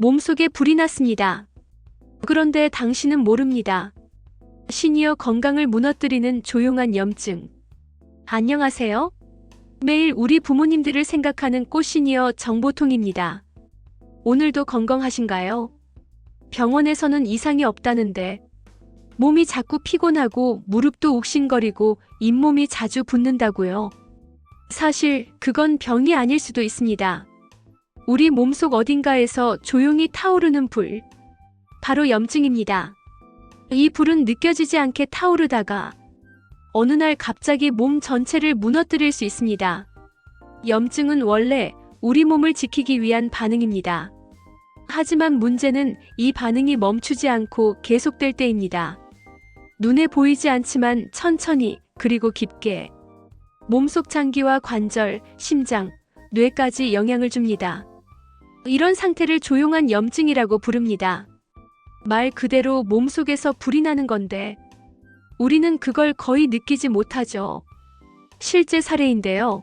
몸속에 불이 났습니다. 그런데 당신은 모릅니다. 시니어 건강을 무너뜨리는 조용한 염증. 안녕하세요. 매일 우리 부모님들을 생각하는 꽃시니어 정보통입니다. 오늘도 건강하신가요? 병원에서는 이상이 없다는데 몸이 자꾸 피곤하고 무릎도 욱신거리고 잇몸이 자주 붓는다고요. 사실 그건 병이 아닐 수도 있습니다. 우리 몸속 어딘가에서 조용히 타오르는 불. 바로 염증입니다. 이 불은 느껴지지 않게 타오르다가 어느 날 갑자기 몸 전체를 무너뜨릴 수 있습니다. 염증은 원래 우리 몸을 지키기 위한 반응입니다. 하지만 문제는 이 반응이 멈추지 않고 계속될 때입니다. 눈에 보이지 않지만 천천히 그리고 깊게 몸속 장기와 관절, 심장, 뇌까지 영향을 줍니다. 이런 상태를 조용한 염증이라고 부릅니다. 말 그대로 몸속에서 불이 나는 건데 우리는 그걸 거의 느끼지 못하죠. 실제 사례인데요.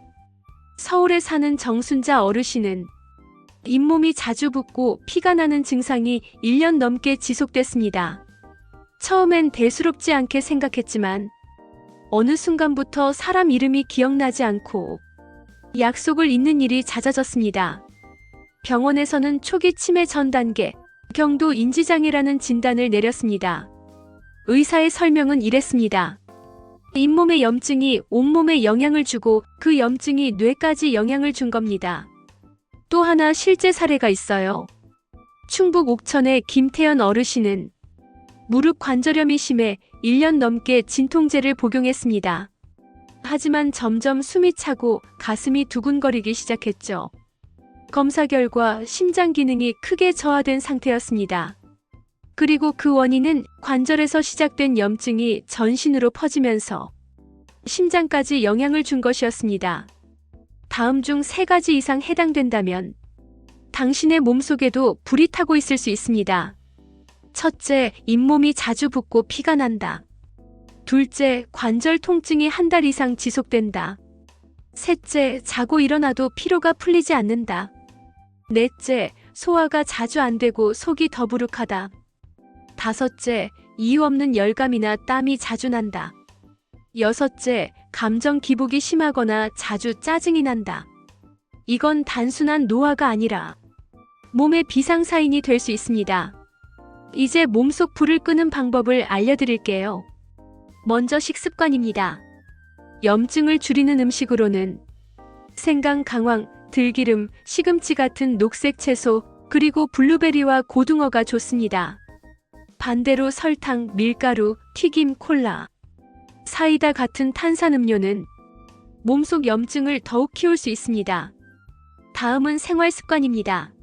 서울에 사는 정순자 어르신은 잇몸이 자주 붓고 피가 나는 증상이 1년 넘게 지속됐습니다. 처음엔 대수롭지 않게 생각했지만 어느 순간부터 사람 이름이 기억나지 않고 약속을 잊는 일이 잦아졌습니다. 병원에서는 초기 치매 전 단계, 경도 인지장애라는 진단을 내렸습니다. 의사의 설명은 이랬습니다. 잇몸의 염증이 온몸에 영향을 주고 그 염증이 뇌까지 영향을 준 겁니다. 또 하나 실제 사례가 있어요. 충북 옥천의 김태연 어르신은 무릎 관절염이 심해 1년 넘게 진통제를 복용했습니다. 하지만 점점 숨이 차고 가슴이 두근거리기 시작했죠. 검사 결과 심장 기능이 크게 저하된 상태였습니다. 그리고 그 원인은 관절에서 시작된 염증이 전신으로 퍼지면서 심장까지 영향을 준 것이었습니다. 다음 중 세 가지 이상 해당된다면 당신의 몸속에도 불이 타고 있을 수 있습니다. 첫째, 잇몸이 자주 붓고 피가 난다. 둘째, 관절 통증이 한 달 이상 지속된다. 셋째, 자고 일어나도 피로가 풀리지 않는다. 넷째, 소화가 자주 안 되고 속이 더부룩하다. 다섯째, 이유 없는 열감이나 땀이 자주 난다. 여섯째, 감정 기복이 심하거나 자주 짜증이 난다. 이건 단순한 노화가 아니라 몸의 비상사인이 될 수 있습니다. 이제 몸속 불을 끄는 방법을 알려드릴게요. 먼저 식습관입니다. 염증을 줄이는 음식으로는 생강, 강황, 들기름, 시금치 같은 녹색 채소, 그리고 블루베리와 고등어가 좋습니다. 반대로 설탕, 밀가루, 튀김, 콜라, 사이다 같은 탄산음료는 몸속 염증을 더욱 키울 수 있습니다. 다음은 생활 습관입니다.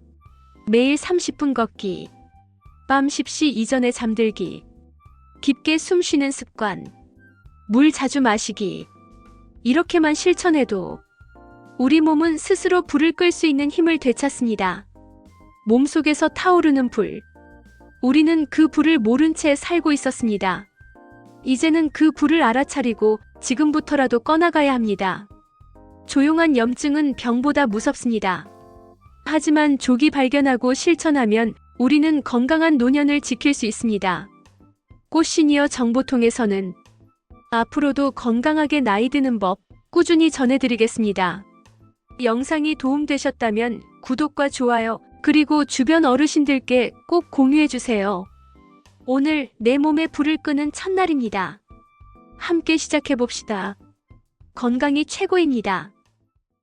매일 30분 걷기, 밤 10시 이전에 잠들기, 깊게 숨 쉬는 습관, 물 자주 마시기. 이렇게만 실천해도 우리 몸은 스스로 불을 끌 수 있는 힘을 되찾습니다. 몸속에서 타오르는 불. 우리는 그 불을 모른 채 살고 있었습니다. 이제는 그 불을 알아차리고 지금부터라도 꺼나가야 합니다. 조용한 염증은 병보다 무섭습니다. 하지만 조기 발견하고 실천하면 우리는 건강한 노년을 지킬 수 있습니다. 꽃시니어 정보통에서는 앞으로도 건강하게 나이 드는 법 꾸준히 전해드리겠습니다. 영상이 도움되셨다면 구독과 좋아요, 그리고 주변 어르신들께 꼭 공유해주세요. 오늘 내 몸에 불을 끄는 첫날입니다. 함께 시작해봅시다. 건강이 최고입니다.